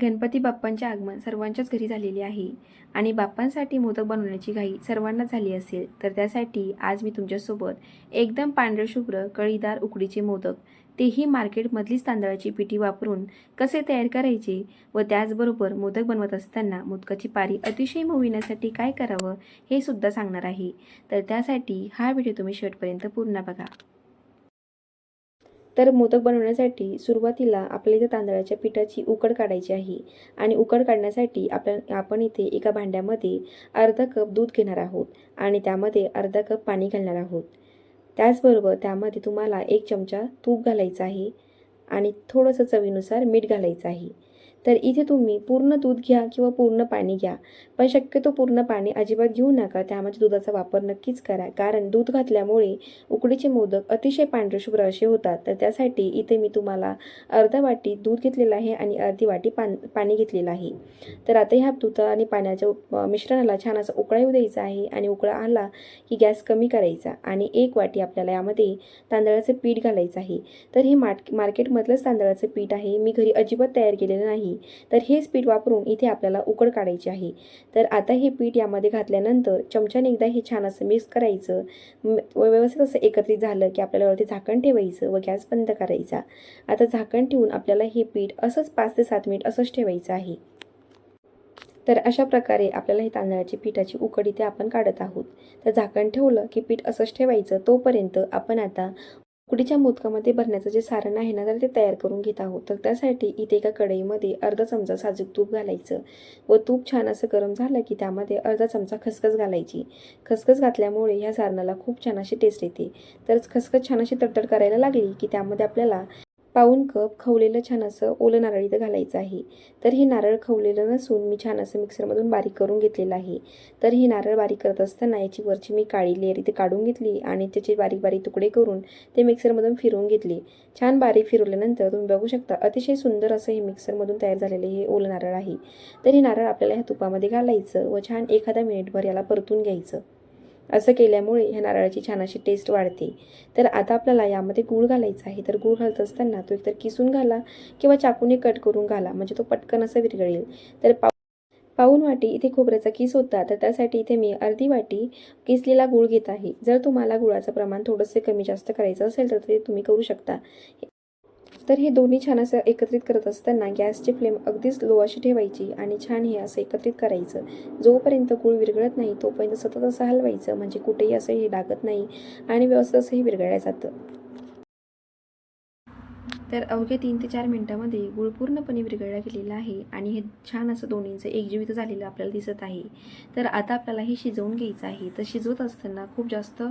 गणपती बाप्पांचे आगमन सर्वांच्याच घरी झालेले आहे. आणि बाप्पांसाठी मोदक बनवण्याची घाई सर्वांना झाली असेल तर त्यासाठी आज मी तुमच्यासोबत एकदम पांढरशुभ्र कळीदार उकडीचे मोदक तेही मार्केटमधलीच तांदळाची पिठी वापरून कसे तयार करायचे व त्याचबरोबर मोदक बनवत असताना मोदकाची पारी अतिशय मऊ येण्यासाठी काय करावं हे सुद्धा सांगणार आहे. तर त्यासाठी हा व्हिडिओ तुम्ही शेवटपर्यंत पूर्ण बघा. तर मोदक बनवण्यासाठी सुरुवातीला आपल्याला इथे तांदळाच्या पिठाची उकड काढायची आहे आणि उकड काढण्यासाठी आपल्या आपण इथे एका भांड्यामध्ये अर्धा कप दूध घेणार आहोत आणि त्यामध्ये अर्धा कप पाणी घालणार आहोत. त्याचबरोबर त्यामध्ये तुम्हाला एक चमचा तूप घालायचं आहे आणि थोडंसं चवीनुसार मीठ घालायचं आहे. तर इथे तुम्ही पूर्ण दूध घ्या किंवा पूर्ण पाणी घ्या. पण शक्यतो पूर्ण पाणी अजिबात घेऊ नका. त्यामध्ये दुधाचा वापर नक्कीच करा. कारण दूध घातल्यामुळे उकडीचे मोदक अतिशय पांढरे शुभ्र असे होतात. तर त्यासाठी इथे मी तुम्हाला अर्धा वाटी दूध घेतलेलं आहे आणि अर्धी वाटी पान पाणी घेतलेलं आहे. तर आता ह्या दूध आणि पाण्याच्या मिश्रणाला छान असं उकळा येऊ द्यायचा आहे आणि उकळा आला की गॅस कमी करायचा आणि एक वाटी आपल्याला यामध्ये तांदळाचं पीठ घालायचं आहे. तर हे मार्क मार्केटमधलंच तांदळाचं पीठ आहे. मी घरी अजिबात तयार केलेलं नाही. तर हेच पीठ वापरून इथे आपल्याला उकड काढायची आहे. तर आता हे पीठ यामध्ये घातल्यानंतर चमच्याने एकदा हे छान असं मिक्स करायचं. व व्यवस्थित असं एकत्रित झालं की आपल्याला वरती झाकण ठेवायचं व गॅस बंद करायचा. आता झाकण ठेवून आपल्याला हे पीठ असंच पाच ते सात मिनिट असंच ठेवायचं आहे. तर अशा प्रकारे आपल्याला हे तांदळाची पिठाची उकड इथे आपण काढत आहोत. तर झाकण ठेवलं की पीठ असंच ठेवायचं तोपर्यंत आपण आता उकडीच्या मोदकामध्ये भरण्याचं जे सारण आहे ना तर ते तयार करून घेत आहोत तर त्यासाठी इथे एका कढईमध्ये अर्धा चमचा साजूक तूप घालायचं व तूप छान असं गरम झालं की त्यामध्ये अर्धा चमचा खसखस घालायची. खसखस घातल्यामुळे ह्या सारणाला खूप छान अशी टेस्ट येते. तर खसखस छान अशी तडतड करायला लागली की त्यामध्ये आपल्याला पाऊन कप खवलेलं छान असं ओलं नारळ इथं घालायचं आहे. तर हे नारळ खवलेलं नसून मी छान असं मिक्सरमधून बारीक करून घेतलेलं आहे. तर हे नारळ बारीक करत असताना याची वरची मी काळी लेअर इथे काढून घेतली आणि त्याचे बारीक बारीक तुकडे करून ते मिक्सरमधून फिरवून घेतले. छान बारीक फिरवल्यानंतर तुम्ही बघू शकता अतिशय सुंदर असं हे मिक्सरमधून तयार झालेले हे ओलं नारळ आहे. तर हे नारळ आपल्याला ह्या तुपामध्ये घालायचं व छान एखादा मिनिटभर याला परतून घ्यायचं. असं केल्यामुळे ह्या नारळाची छान अशी टेस्ट वाढते. तर आता आपल्याला यामध्ये गूळ घालायचा आहे. तर गूळ घालत असताना तो एकतर किसून घाला किंवा चाकूने कट करून घाला. म्हणजे तो पटकन असं विरघळेल. तर पाव पाऊन वाटी इथे खोबऱ्याचा किस होता तर त्यासाठी इथे मी अर्धी वाटी किसलेला गूळ घेत आहे. जर तुम्हाला गुळाचं प्रमाण थोडंसं कमी जास्त करायचं असेल तर ते तुम्ही करू शकता. तर हे दोन्ही छान असं एकत्रित करत असताना गॅसची फ्लेम अगदीच लो अशी ठेवायची आणि छान हे असं एकत्रित करायचं. जोपर्यंत गूळ विरघळत नाही तोपर्यंत सतत असं हलवायचं. म्हणजे कुठेही असं हे डागत नाही आणि व्यवस्थित असं हे विरघळल्या जातं. तर अवघ्या तीन ते चार मिनटामध्ये गुळ पूर्णपणे विरघळला गेलेला आहे आणि हे छान असं दोन्हींचं एकजीवित झालेलं आपल्याला दिसत आहे. तर आता आपल्याला हे शिजवून घ्यायचं आहे. तर शिजवत असताना खूप जास्त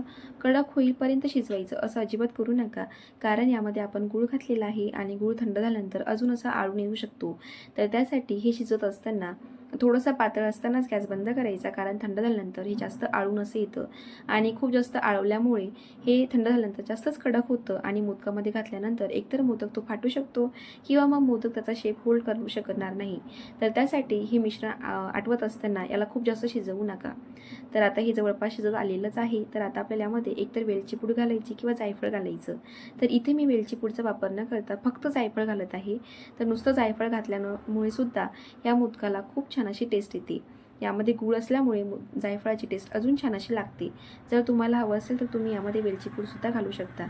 कडक होईपर्यंत शिजवायचं असं अजिबात करू नका. कारण यामध्ये आपण गूळ घातलेला आहे आणि गूळ थंड झाल्यानंतर अजून असा आळून येऊ शकतो. तर त्यासाठी हे शिजत असताना थोडंसं पातळ असतानाच गॅस बंद करायचा कारण थंड झाल्यानंतर हे जास्त आळून असं येतं. आणि खूप जास्त आळवल्यामुळे हे थंड झाल्यानंतर जास्तच कडक होतं. आणि मोदकामध्ये घातल्यानंतर एकतर मोदक तो फाटू शकतो किंवा मग मोदक त्याचा शेप होल्ड करू शकणार नाही. तर त्यासाठी हे मिश्रण आ- आटवत असताना याला खूप जास्त शिजवू नका. तर आता हे जवळपास शिजत आलेलंच आहे. तर आता आपल्याला यामध्ये एकतर वेलची पूड घालायची किंवा जायफळ घालायचं. तर इथे मी वेलची पूडचा वापर न करता फक्त जायफळ घालत आहे. तर नुसतं जायफळ घातल्यामुळे सुद्धा या मोदकाला खूप छान अशी टेस्ट येते. यामध्ये गूळ असल्यामुळे जायफळाची टेस्ट अजून छान अशी लागते. जर तुम्हाला हवं असेल तर तुम्ही यामध्ये वेलची पूडसुद्धा घालू शकता.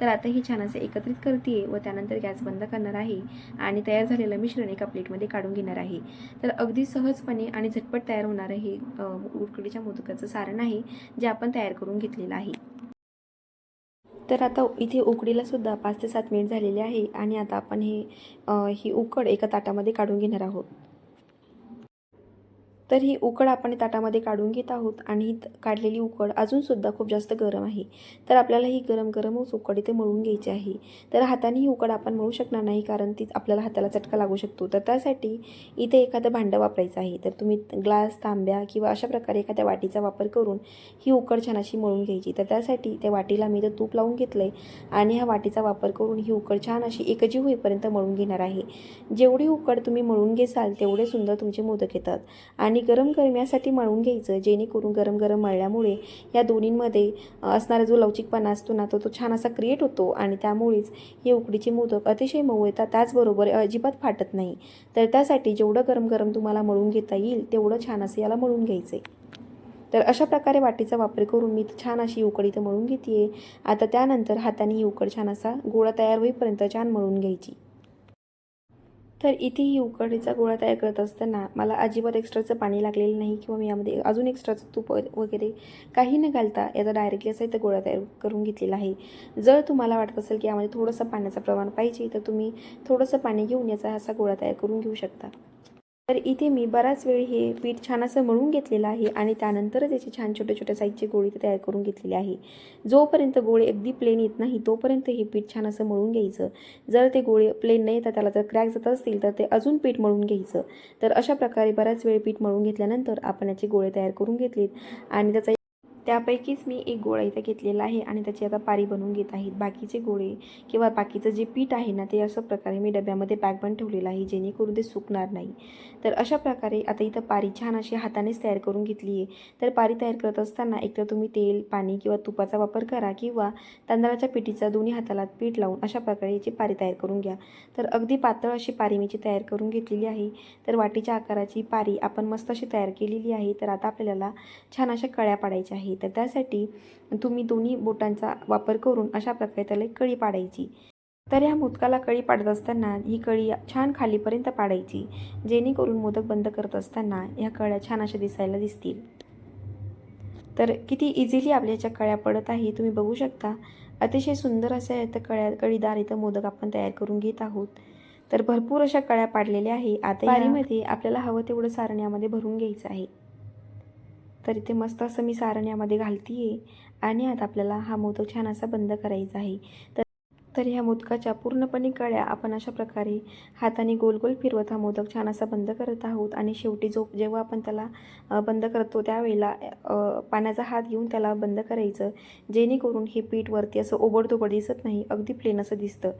तर आता हे छान असे एकत्रित करते व त्यानंतर गॅस बंद करणार आहे आणि तयार झालेलं मिश्रण एका प्लेटमध्ये काढून घेणार आहे. तर अगदी सहजपणे आणि झटपट तयार होणारं हे उडकडीच्या मोदकाचं सारण आहे जे आपण तयार करून घेतलेलं आहे. तर आता इथे उकडीला सुद्धा पाच ते सात मिनिट झालेले आहे आणि आता आपण हे ही उकड एका ताटामध्ये काढून घेणार आहोत. तर ही उकड आपण ताटामध्ये काढून घेत आहोत आणि ही काढलेली उकड अजूनसुद्धा खूप जास्त गरम आहे. तर आपल्याला ही गरम गरमच उकड इथे मळून घ्यायची आहे. तर हाताने ही उकड आपण मळू शकणार नाही कारण ती आपल्याला हाताला चटका लागू शकतो. तर त्यासाठी इथे एखादं भांडं वापरायचं आहे. तर तुम्ही ग्लास तांब्या किंवा अशा प्रकारे एखाद्या वाटीचा वापर करून ही उकड छान अशी मळून घ्यायची. तर त्यासाठी त्या वाटीला मी तर तूप लावून घेतलं आहे आणि ह्या वाटीचा वापर करून ही उकड छान अशी एकजीव होईपर्यंत मळून घेणार आहे. जेवढी उकड तुम्ही मळून घेसाल तेवढे सुंदर तुमचे मोदक येतात आणि आणि गरम करण्यासाठी मळून घ्यायचं जेणेकरून गरम गरम मळल्यामुळे या दोन्हींमध्ये असणारा जो लवचिकपणा असतो ना तो तो छान असा क्रिएट होतो आणि त्यामुळेच हे उकडीचे मोदक अतिशय मऊ येतात त्याचबरोबर अजिबात फाटत नाही. तर त्यासाठी जेवढं गरम गरम तुम्हाला मळून घेता येईल तेवढं छान असं याला मळून घ्यायचं आहे तर अशा प्रकारे वाटीचा वापर करून मी छान अशी उकड इथं मळून घेते आता त्यानंतर हाताने ही उकड छान असा गोळा तयार होईपर्यंत छान मळून घ्यायची. तर इथे ही उकडीचा गोळा तयार करत असताना मला अजिबात एक्स्ट्राचं पाणी लागलेलं नाही किंवा मी यामध्ये अजून एक्स्ट्राचं तूप वगैरे काही न घालता याचा डायरेक्टली असा इथं गोळा तयार करून घेतलेला आहे. जर तुम्हाला वाटत असेल की यामध्ये थोडंसं पाण्याचं प्रमाण पाहिजे तर तुम्ही थोडंसं पाणी घेऊन याचा असा गोळा तयार करून घेऊ शकता. तर इथे मी बराच वेळ हे पीठ छान असं मळून घेतलेलं आहे आणि त्यानंतरच याचे छान छोटे छोटे साईजचे गोळे तयार करून घेतलेले आहे. जोपर्यंत गोळे अगदी प्लेन येत नाही तोपर्यंत हे पीठ छान असं मळून घ्यायचं. जर ते गोळे प्लेन नाही येतात त्याला जर क्रॅक जात असतील तर ते अजून पीठ मळून घ्यायचं. तर अशा प्रकारे बराच वेळ पीठ मळून घेतल्यानंतर आपण याचे गोळे तयार करून घेतलेत. आणि त्याचा त्यापैकीच मी एक गोळा इथं घेतलेला आहे आणि त्याची आता पारी बनवून घेत आहेत बाकीचे गोळे किंवा बाकीचं जे पीठ आहे ना ते अशा प्रकारे मी डब्यामध्ये पॅक पण ठेवलेलं आहे जेणेकरून ते सुकणार नाही. तर अशा प्रकारे आता इथं पारी छान अशी हातानेच तयार करून घेतली आहे. तर पारी तयार करत असताना एकतर तुम्ही तेल पाणी किंवा तुपाचा वापर करा किंवा तांदळाच्या पिठीचा दोन्ही हाताला पीठ लावून अशा प्रकारे याची पारी तयार करून घ्या. तर अगदी पातळ अशी पारी मीची तयार करून घेतलेली आहे. तर वाटीच्या आकाराची पारी आपण मस्त अशी तयार केलेली आहे. तर आता आपल्याला छान अशा कळ्या पाडायच्या आहेत. तर त्यासाठी तुम्ही दोन्ही बोटांचा वापर करून अशा प्रकारे त्याला एक कळी पाडायची. तर ह्या मोदकाला कळी पाडत असताना ही कळी छान खालीपर्यंत पाडायची जेणेकरून मोदक बंद करत असताना ह्या कळ्या छान अशा दिसायला दिसतील. तर किती इझिली आपल्या ह्याच्या कळ्या पडत आहे तुम्ही बघू शकता. अतिशय सुंदर अशा इथं कळ्या कळीदार इथं मोदक आपण तयार करून घेत आहोत. तर भरपूर अशा कळ्या पाडलेल्या आहे आता पारीमध्ये आपल्याला हवं तेवढं सारण यामध्ये भरून घ्यायचं आहे. तर इथे मस्त असं मी सारण यामध्ये घालते आहे आणि आता आपल्याला हा मोदक छान असा बंद करायचा आहे. तर तर ह्या मोदकाच्या पूर्णपणे कळ्या आपण अशा प्रकारे हाताने गोल गोल फिरवत हा मोदक छान असा बंद करत आहोत. आणि शेवटी जो जेव्हा आपण त्याला बंद करतो त्यावेळेला पाण्याचा हात घेऊन त्याला बंद करायचं जेणेकरून हे पीठ वरती असं ओबडधोबड दिसत नाही अगदी प्लेन असं दिसतं.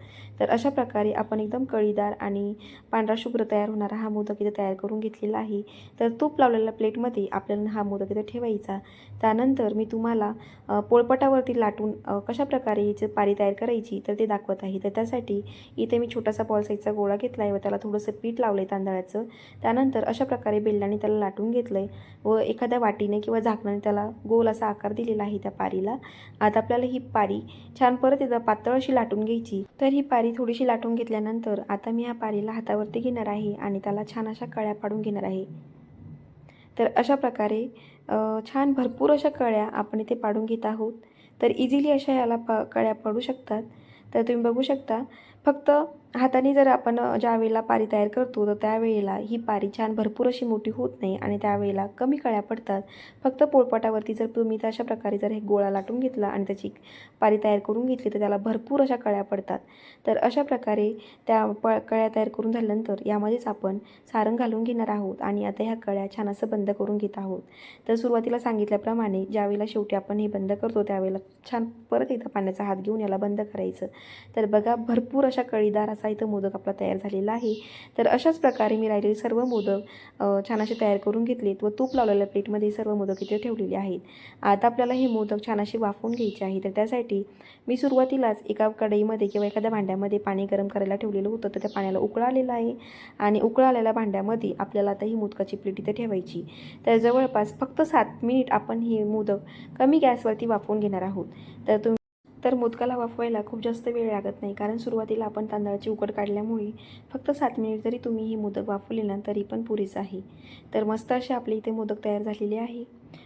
तर अशा प्रकारे आपण एकदम कळीदार आणि पांढरा शुभ्र तयार होणारा हा मोदक इथं तयार करून घेतलेला आहे. तर तूप लावलेल्या प्लेटमध्ये आपल्याला हा मोदक इथं ठेवायचा. त्यानंतर मी तुम्हाला पोळपटावरती लाटून कशाप्रकारे कशा याची पारी तयार करायची तर ते दाखवत आहे. तर त्यासाठी इथे मी छोटासा बॉल साईजचा गोळा घेतला आहे व त्याला थोडंसं पीठ लावलं आहे तांदळाचं. त्यानंतर अशा प्रकारे बेल्लाने त्याला लाटून घेतलं आहे व एखाद्या वाटीने किंवा झाकणाने त्याला गोल असा आकार दिलेला आहे त्या पारीला. आता आपल्याला ही पारी छान परत एकदा पातळ अशी लाटून घ्यायची. तर ही पारी थोडीशी लाटून घेतल्यानंतर आता मी ह्या पारीला हातावरती घेणार आहे आणि त्याला छान अशा कळ्या पाडून घेणार आहे. तर अशा प्रकारे छान भरपूर अशा कळ्या आपण इथे पाडून घेत आहोत. तर इझिली अशा याला प कळ्या पडू शकतात. तर तुम्ही बघू शकता. फक्त हाताने जर आपण ज्यावेळेला ज्या वेळेला पारी तयार करतो तर त्यावेळेला ही पारी छान भरपूर अशी मोठी होत नाही आणि त्यावेळेला कमी कळ्या पडतात. फक्त पोळपाटावरती जर तुम्ही तर अशा प्रकारे जर हे गोळा लाटून घेतला आणि त्याची पारी तयार करून घेतली तर त्याला भरपूर अशा कळ्या पडतात. तर अशा प्रकारे त्या प कळ्या तयार करून झाल्यानंतर यामध्येच आपण सारण घालून घेणार आहोत आणि आता ह्या कळ्या छान असं बंद करून घेत आहोत. तर सुरुवातीला सांगितल्याप्रमाणे ज्यावेळेला शेवटी आपण हे बंद करतो त्यावेळेला छान परत एकदा पाण्याचा हात घेऊन याला बंद करायचं. तर बघा भरपूर अशा कळीदार असा इथं मोदक आपला तयार झालेला आहे. तर अशाच प्रकारे मी राहिलेले सर्व मोदक छान असे तयार करून घेतलेत व तूप लावलेल्या प्लेटमध्ये सर्व मोदक इथे ठेवलेले आहेत. आता आपल्याला हे मोदक छान असे वाफवून घ्यायचे आहे तर त्यासाठी मी सुरुवातीलाच एका कढईमध्ये किंवा एखाद्या भांड्यामध्ये पाणी गरम करायला ठेवलेलं होतं. तर त्या पाण्याला उकळा आलेला आहे आणि उकळा आलेल्या भांड्यामध्ये आपल्याला आता ही मोदकाची प्लेट इथे ठेवायची. तर जवळपास फक्त सात मिनिट आपण हे मोदक कमी गॅसवरती वाफवून घेणार आहोत. तर तुम्ही तर मोदकाला वाफवायला खूप जास्त वेळ लागत नाही कारण सुरुवातीला आपण तांदळाची उकड काढल्यामुळे फक्त सात मिनिट जरी तुम्ही ही मोदक वाफवले ना तरी पण पुरेसं आहे. तर मस्त असे आपले इथे मोदक तयार झालेले आहे.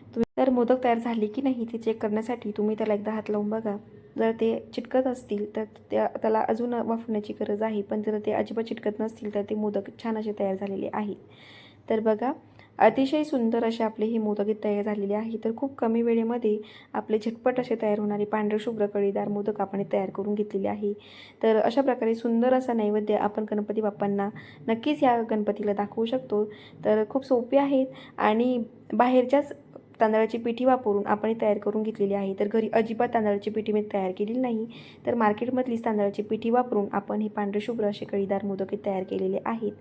तुम्ही तर मोदक तयार झाले की नाही ते चेक करण्यासाठी तुम्ही त्याला एकदा हात लावून बघा. जर ते चिटकत असतील तर त्या त्याला अजून वाफवण्याची गरज आहे. पण जर ते अजिबात चिटकत नसतील तर ते मोदक छान असे तयार झालेले आहेत. तर बघा अतिशय सुंदर असे आपले हे मोदक तयार झालेले आहे. तर खूप कमी वेळेमध्ये आपले झटपट असे तयार होणारे पांढरे शुभ्र कळीदार मोदक आपण तयार करून घेतलेले आहे. तर अशा प्रकारे सुंदर असा नैवेद्य आपण गणपती बाप्पांना नक्कीच या गणपतीला दाखवू शकतो. तर खूप सोपे आहेत आणि बाहेरच्याच तांदळाची पिठी वापरून आपण तयार करून घेतलेली आहे. तर घरी अजिबात तांदळाची पिठी मी तयार केलेली नाही. तर मार्केटमधलीच तांदळाची पिठी वापरून आपण हे पांढरे शुभ्र असे कळीदार मोदके तयार केलेले आहेत.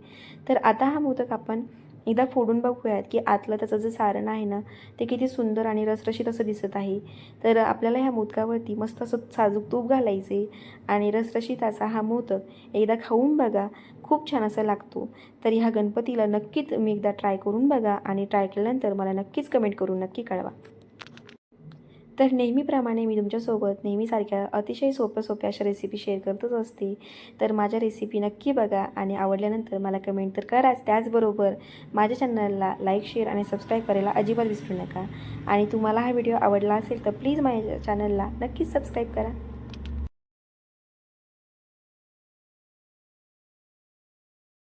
तर आता हा मोदक आपण एकदा फोडून बघूयात की आतलं त्याचं जे सारण आहे ना ते किती सुंदर आणि रसरशीत असं दिसत आहे. तर आपल्याला ह्या मोदकावरती मस्त असं साजूक तूप घालायचे आणि रसरशीत असा हा मोदक एकदा खाऊन बघा खूप छान असा लागतो. तर ह्या गणपतीला नक्कीच मी एकदा ट्राय करून बघा आणि ट्राय केल्यानंतर मला नक्कीच कमेंट करून नक्की कळवा. तर नेहमीप्रमाणे मी तुमच्यासोबत नेहमीसारख्या अतिशय सोप्या सोप्या अशा रेसिपी शेअर करतच असते. तर माझ्या रेसिपी नक्की बघा आणि आवडल्यानंतर मला कमेंट तर कराच. त्याचबरोबर माझ्या चॅनलला लाईक शेअर आणि सबस्क्राईब करायला अजिबात विसरू नका. आणि तुम्हाला हा व्हिडिओ आवडला असेल तर प्लीज माझ्या चॅनलला नक्कीच सबस्क्राईब करा.